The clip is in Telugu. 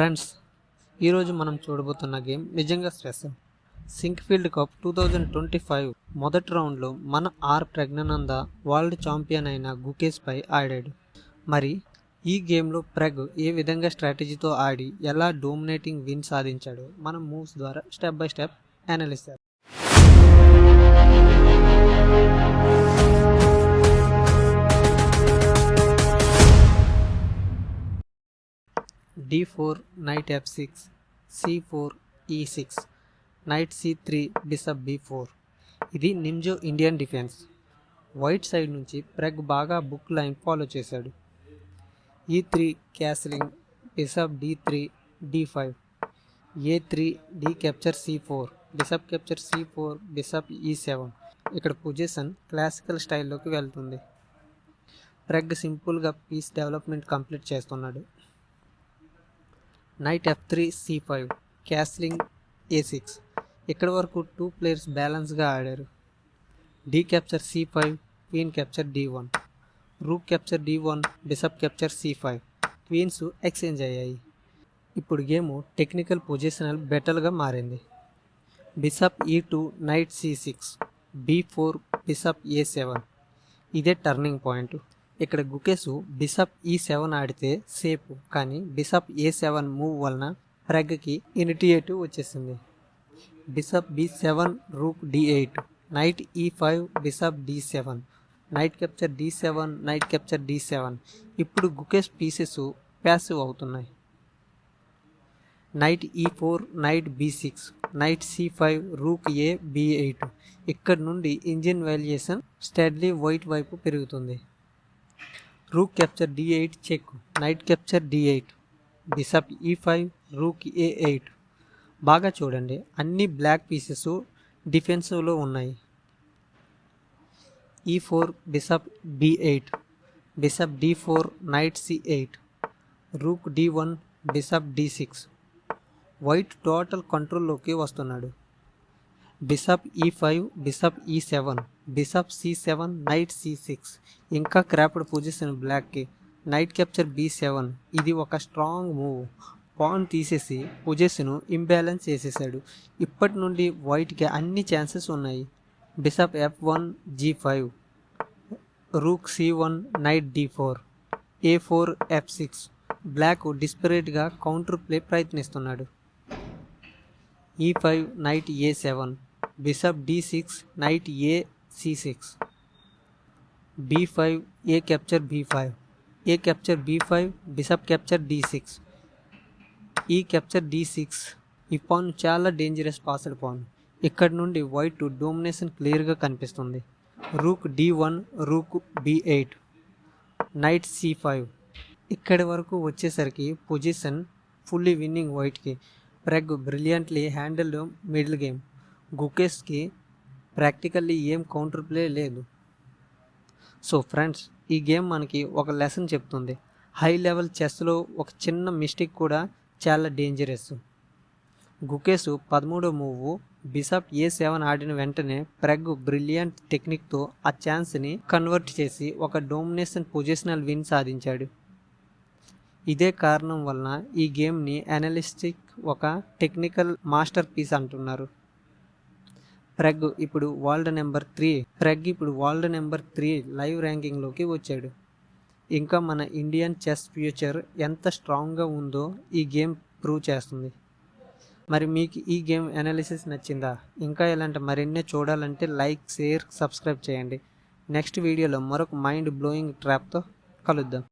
ఫ్రెండ్స్ ఈరోజు మనం చూడబోతున్న గేమ్ నిజంగా special. Sinquefield cup two thousand twenty five మొదటి రౌండ్లో మన ఆర్ ప్రజ్ఞానంద వరల్డ్ ఛాంపియన్ అయిన గుకేష్పై ఆడాడు. మరి ఈ గేమ్లో ప్రెగ్ ఏ విధంగా స్ట్రాటజీతో ఆడి ఎలా డోమినేటింగ్ విన్ సాధించాడో మనం మూవ్స్ ద్వారా స్టెప్ బై స్టెప్ అనలిస్తారు d4 knight f6 c4 e6 knight c3 bishop b4 ఇది Nimzo Indian defence. White side నుంచి ప్రెగ్ బాగా బుక్ లైన్ ఫాలో చేశాడు. E three castling bishop d three d five. A three d capture c four bishop capture c four bishop e seven. ఇక్కడ పొజిషన్ క్లాసికల్ స్టైల్లోకి వెళ్తుంది. ప్రెగ్ సింపుల్గా పీస్ డెవలప్మెంట్ కంప్లీట్ చేస్తున్నాడు. Knight f three c five castling a six. ఇక్కడి వరకు టూ ప్లేయర్స్ బ్యాలెన్స్గా ఆడారు. D capture c five queen capture d one. Rook capture d one bishop capture c five. Queens exchange అయ్యాయి. ఇప్పుడు గేమ్ టెక్నికల్ పొజిషనల్ బెటర్గా మారింది. Bishop e two knight c six b four bishop a seven. ఇదే టర్నింగ్ పాయింట్. ఇక్కడ గుకేసు బిసప్ ఈ e సెవెన్ ఆడితే సేఫ్ కానీ బిసప్ ఏ సెవెన్ మూవ్ వలన ప్రెగ్కి ఇనిటియేటివ్ వచ్చేసింది. Bishop b seven rook d eight knight e five bishop d seven knight capture d seven knight capture d seven ఇప్పుడు గుకేష్ పీసెస్ ప్యాసివ్ అవుతున్నాయి. Knight e four knight b six knight c five rook a b eight ఇక్కడ నుండి ఇంజిన్ వాల్యుయేషన్ స్టెడ్లీ వైట్ వైపు పెరుగుతుంది. Rook capture d eight check knight capture d eight bishop e five rook ఏ ఎయిట్ బాగా చూడండి. అన్ని బ్లాక్ పీసెస్ డిఫెన్సివ్లో ఉన్నాయి. E four bishop b eight bishop d four knight c eight rook d one bishop d six white total కంట్రోల్లోకి వస్తున్నాడు. Bishop e five bishop e seven bishop c seven knight c six ఇంకా క్రాప్డ్ పొజిషన్ బ్లాక్కి నైట్ క్యాప్చర్ బి సెవెన్ ఇది ఒక స్ట్రాంగ్ మూవ్ పాన్ తీసేసి పొజిషను ఇంబ్యాలెన్స్ చేసేసాడు. ఇప్పటి నుండి వైట్కి అన్ని ఛాన్సెస్ ఉన్నాయి. Bishop f one g five rook c one knight d four a four f six black డిస్పరేట్గా counter play ప్రయత్నిస్తున్నాడు. E five knight a seven bishop d six knight a c six b five a capture b five a capture b five bishop capture d six e capture d six e pawn చాలా డేంజరస్ పాస్డ్ పాన్ ఇక్కడ నుండి వైట్ డోమినేషన్ క్లియర్గా కనిపిస్తుంది. Rook d one rook b eight knight c five ఇక్కడి వరకు వచ్చేసరికి position fully winning వైట్కి Pragg brilliantly handled middle game గుకేష్కి practically ఏం కౌంటర్ ప్లే లేదు. సో ఫ్రెండ్స్ ఈ గేమ్ మనకి ఒక లెసన్ చెప్తుంది. హై లెవెల్ చెస్లో ఒక చిన్న మిస్టేక్ కూడా చాలా డేంజరస్. గుకేష్ పదమూడో మూవ్ బిషప్ ఏ సెవెన్ ఆడిన వెంటనే ప్రెగ్ బ్రిలియంట్ టెక్నిక్తో ఆ ఛాన్స్ని కన్వర్ట్ చేసి ఒక డోమినేషన్ పొజిషనల్ విన్ సాధించాడు. ఇదే కారణం వలన ఈ గేమ్ని అనలిస్టిక్ ఒక టెక్నికల్ మాస్టర్ పీస్ అంటున్నారు. ప్రెగ్ ఇప్పుడు వరల్డ్ నెంబర్ త్రీ ప్రెగ్ ఇప్పుడు వరల్డ్ నెంబర్ త్రీ లైవ్ ర్యాంకింగ్లోకి వచ్చాడు. ఇంకా మన ఇండియన్ చెస్ ఫ్యూచర్ ఎంత స్ట్రాంగ్గా ఉందో ఈ గేమ్ ప్రూవ్ చేస్తుంది. మరి మీకు ఈ గేమ్ అనాలిసిస్ నచ్చిందా? ఇంకా ఇలాంటి మరిన్నే చూడాలంటే లైక్ షేర్ సబ్స్క్రైబ్ చేయండి. నెక్స్ట్ వీడియోలో మరొక మైండ్ బ్లోయింగ్ ట్రాప్తో కలుద్దాం.